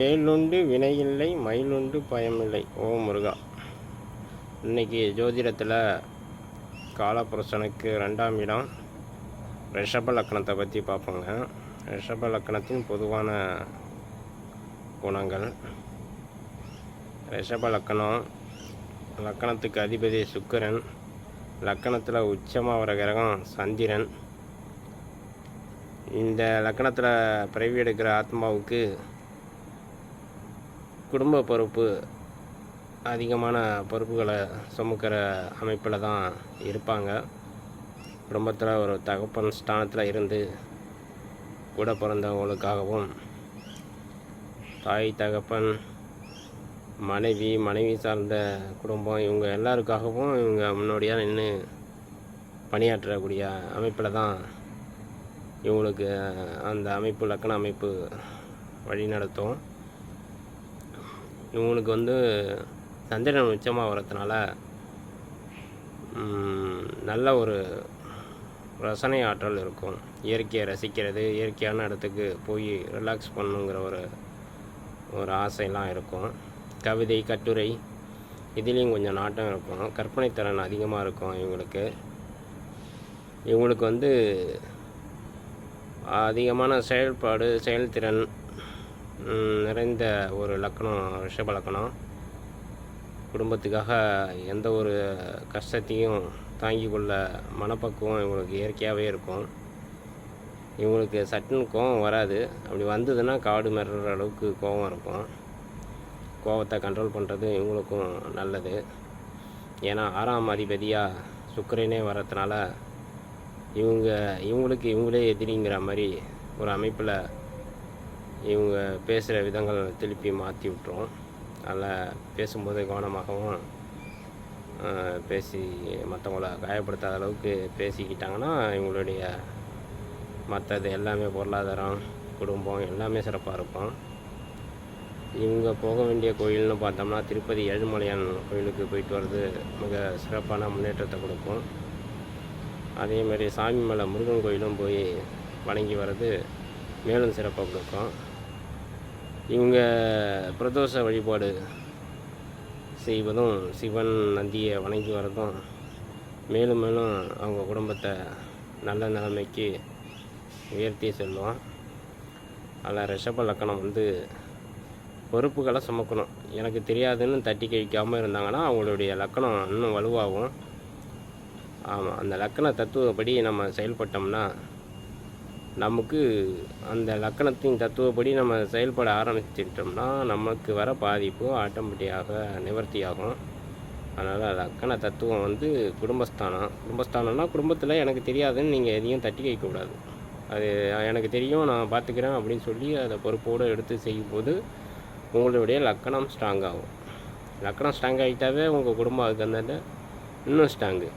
வேலுண்டு வினையில்லை மயிலுண்டு பயமில்லை. ஓ முருகா. இன்னைக்கு ஜோதிடத்தில் காலப்புருஷனுக்கு ரெண்டாம் இடம். ரிஷப லக்கணத்தை பற்றி பார்ப்போங்க. ரிஷப லக்கணத்தின் பொதுவான குணங்கள். ரிஷப லக்கணம் லக்கணத்துக்கு அதிபதி சுக்கரன் லக்கணத்தில் உச்சமாக வர கிரகம் சந்திரன். இந்த லக்கணத்தில் பிறவி எடுக்கிற ஆத்மாவுக்கு குடும்ப பொறுப்பு அதிகமான பொறுப்புகளை சுமக்கிற அமைப்பில் தான் இருப்பாங்க. குடும்பத்தில் ஒரு தகப்பன் ஸ்தானத்தில் இருந்து கூட பிறந்தவங்களுக்காகவும் தாய் தகப்பன் மனைவி மனைவி சார்ந்த குடும்பம் இவங்க எல்லாருக்காகவும் இவங்க முன்னோடியாக நின்று பணியாற்றக்கூடிய அமைப்பில் தான் இவங்களுக்கு அந்த அமைப்பு லக்கண அமைப்பு வழி நடத்தும் இவங்களுக்கு வந்து சந்திரன் உச்சமாக வரதுனால நல்ல ஒரு ரசனை ஆற்றல் இருக்கும். இயற்கையை ரசிக்கிறது இயற்கையான இடத்துக்கு போய் ரிலாக்ஸ் பண்ணுங்கிற ஒரு ஒரு ஆசைலாம் இருக்கும். கவிதை கட்டுரை இதுலேயும் கொஞ்சம் நாட்டம் இருக்கும். கற்பனைத்திறன் அதிகமாக இருக்கும் இவங்களுக்கு. இவங்களுக்கு வந்து அதிகமான செயல்பாடு செயல்திறன் நிறைந்த ஒரு லக்கணம் ரிஷப லக்கணம். குடும்பத்துக்காக எந்த ஒரு கஷ்டத்தையும் தாங்கி கொள்ள மனப்பக்குவம் இவங்களுக்கு இயற்கையாகவே இருக்கும். இவங்களுக்கு சட்டுன்னு கோவம் வராது. அப்படி வந்ததுன்னா காடு மிரற அளவுக்கு கோவம் இருக்கும். கோவத்தை கண்ட்ரோல் பண்ணுறது இவங்களுக்கும் நல்லது. ஏன்னா ஆறாம் அதிபதியாக சுக்கரனே வரதுனால இவங்க இவங்களுக்கு இவங்களே எதிரிங்கிற மாதிரி ஒரு அமைப்பில் இவங்க பேசுகிற விதங்கள் திருப்பி மாற்றி விட்டுரும் அதில் பேசும்போது கவனமாகவும் பேசி மற்றவங்கள காயப்படுத்தாத அளவுக்கு பேசிக்கிட்டாங்கன்னா இவங்களுடைய மற்றது எல்லாமே பொருளாதாரம் குடும்பம் எல்லாமே சிறப்பாக இருக்கும். இவங்க போக வேண்டிய கோயில்னு பார்த்தோம்னா திருப்பதி ஏழுமலையான் கோயிலுக்கு போயிட்டு வர்றது மிக சிறப்பான முன்னேற்றத்தை கொடுக்கும். அதே மாதிரி சாமி மலை முருகன் கோயிலும் போய் வணங்கி வர்றது மேலும் சிறப்பாக கொடுக்கும். இவங்க பிரதோஷ வழிபாடு செய்வதும் சிவன் நந்தியை வணங்கி வர்றதும் மேலும் மேலும் அவங்க குடும்பத்தை நல்ல நிலைமைக்கு உயர்த்தி செல்லுவான் அதில் ரிஷப லக்கணம் வந்து பொறுப்புகளை சுமக்கணும். எனக்கு தெரியாதுன்னு தட்டி கழிக்காமல் இருந்தாங்கன்னா அவங்களுடைய லக்கணம் இன்னும் வலுவாகும். ஆமாம் அந்த லக்கண தத்துவப்படி நம்ம செயல்பட்டோம்னா நமக்கு அந்த லக்கணத்தின் தத்துவப்படி நம்ம செயல்பட ஆரம்பிச்சிட்டோம்னா நமக்கு வர பாதிப்பு ஆட்டோமேட்டிக்காக நிவர்த்தியாகும். அதனால் லக்கண தத்துவம் வந்து குடும்பஸ்தானம். குடும்பஸ்தானம்னா குடும்பத்தில் எனக்கு தெரியாதுன்னு நீங்கள் எதையும் தட்டி வைக்கக்கூடாது அது எனக்கு தெரியும் நான் பார்த்துக்கிறேன் அப்படின்னு சொல்லி அதை பொறுப்போடு எடுத்து செய்யும்போது உங்களுடைய லக்கணம் ஸ்ட்ராங் ஆகும். லக்கணம் ஸ்ட்ராங் ஆகிட்டாவே உங்கள் குடும்பம் அதுக்கு அந்த இன்னும் ஸ்ட்ராங்கு